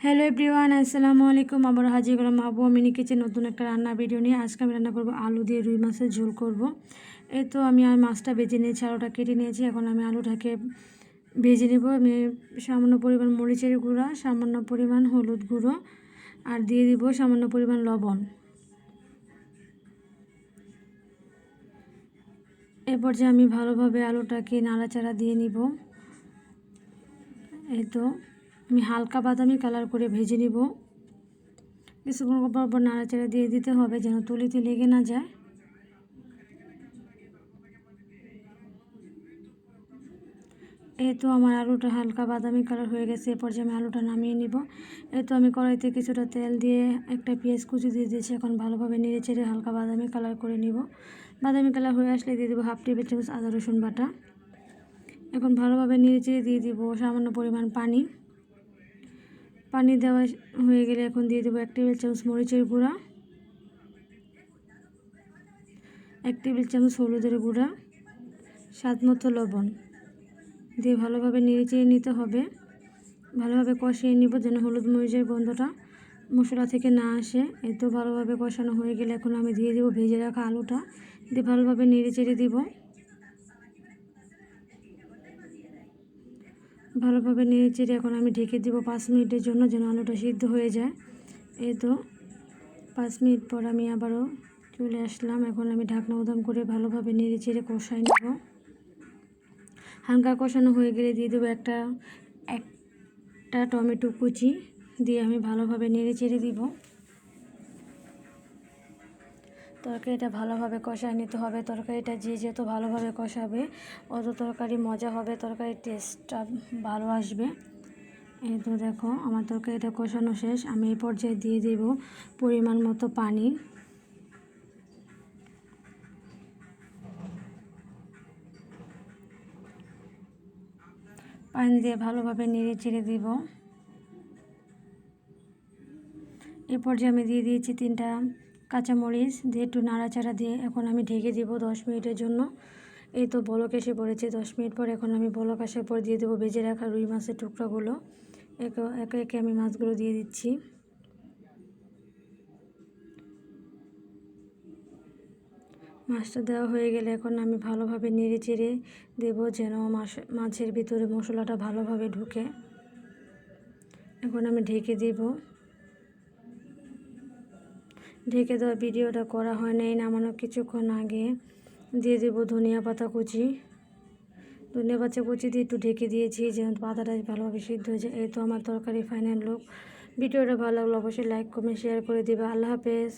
Hello everyone আসসালামু আলাইকুম আবার হাজির করলাম আবু মিনি কিচেন নতুন একটা রান্না ভিডিও নিয়ে। আজকে আমি রান্না করব আলু দিয়ে রুই মাছের ঝোল করব। এই তো আমি আর মাছটা বেজে নিয়েছি, আলুটা কেটে নিয়েছি। এখন আমি আলুটাকে ভেজে নেব। আমি সামান্য পরিমাণ মরিচের গুঁড়া, সামান্য পরিমাণ হলুদ গুঁড়ো, আর দিয়ে দিব সামান্য পরিমাণ লবণ। এরপর যে আমি ভালোভাবে আলুটাকে নাড়াচাড়া দিয়ে নিব। এই তো আমি হালকা বাদামি কালার করে ভেজে নিব। কিছুক্ষণ পর পর নাড়াচাড়া দিয়ে দিতে হবে যেন তুলিতে লেগে না যায়। এই তো আমার আলুটা হালকা বাদামি কালার হয়ে গেছে এরপর যে আমি আলুটা নামিয়ে নিব। এই তো আমি কড়াইতে কিছুটা তেল দিয়ে একটা পেঁয়াজ কুচি দিয়ে দিয়েছি, এখন ভালোভাবে নেড়ে চেড়ে হালকা বাদামি কালার করে নিব। বাদামি কালার হয়ে আসলে দিয়ে দেবো হাফ টেবিল চামচ আদা রসুন বাটা। এখন ভালোভাবে নেড়ে চেড়ে দিয়ে দিব সামান্য পরিমাণ পানি। পানি দেওয়া হয়ে গেলে এখন দিয়ে দেবো এক টেবিল চামচ মরিচের গুঁড়া, এক টেবিল চামচ হলুদের গুঁড়া, স্বাদ মতো লবণ। দিয়ে ভালোভাবে নেড়ে নিতে হবে। ভালোভাবে কষিয়ে নিব যেন হলুদ মরিচের গন্ধটা মশলা থেকে না আসে। এত ভালোভাবে কষানো হয়ে গেলে এখন আমি দিয়ে দেবো ভেজে রাখা আলুটা। দিয়ে ভালোভাবে নেড়ে চেড়ে দিব। ভালোভাবে নেড়ে চেড়ে এখন আমি ঢেকে দেবো পাঁচ মিনিটের জন্য যেন আলুটা সিদ্ধ হয়ে যায়। এই তো পাঁচ মিনিট পর আমি আবারও চলে আসলাম। এখন আমি ঢাকনা উদাম করে ভালোভাবে নেড়ে চেড়ে কষাই নেব। হালকা কষানো হয়ে গেলে দিয়ে দেবো একটা একটা টমেটো কুচি দিয়ে আমি ভালোভাবে নেড়ে চেড়ে দিব। তরকারিটা ভালোভাবে কষায় নিতে হবে। তরকারিটা যে যত ভালোভাবে কষাবে, অত তরকারি মজা হবে, তরকারির টেস্টটা ভালো আসবে। এই তো দেখো, আমার তরকারিটা কষানো শেষ। আমি এই পর্যায়ে দিয়ে দেব পরিমাণ মতো পানি। পানি দিয়ে ভালোভাবে নেড়ে চেড়ে দিব। এই পর্যায়ে আমি দিয়ে দিয়েছি তিনটা কাঁচামরিচ দিয়ে একটু নাড়াচাড়া দিয়ে এখন আমি ঢেকে দিব দশ মিনিটের জন্য। এই তো বলক এসে পড়েছে, দশ মিনিট পর এখন আমি বলক আসার পর দিয়ে দেবো ভেজে রাখা রুই মাছের টুকরাগুলো। একে একে আমি মাছগুলো দিয়ে দিচ্ছি। মাছটা দেওয়া হয়ে গেলে এখন আমি ভালোভাবে নেড়ে চেড়ে দেবো যেন মাছ, মাছের ভিতরে মশলাটা ভালোভাবে ঢুকে। এখন আমি ঢেকে দেবো। ঢেকে দেওয়া ভিডিওটা করা হয় নাই নামানোর কিছুক্ষণ আগে। দিয়ে দেবো ধনিয়া পাতা কুচি। ধনিয়া পাতা কুচি দিয়ে একটু ঢেকে দিয়েছি, যেন পাতাটা ভালোভাবে সিদ্ধ হয়েছে এই তো আমার তরকারি ফাইনাল লোক ভিডিওটা ভালো লাগল অবশ্যই লাইক কমেন্ট শেয়ার করে দেবে। আল্লাহ হাফেজ।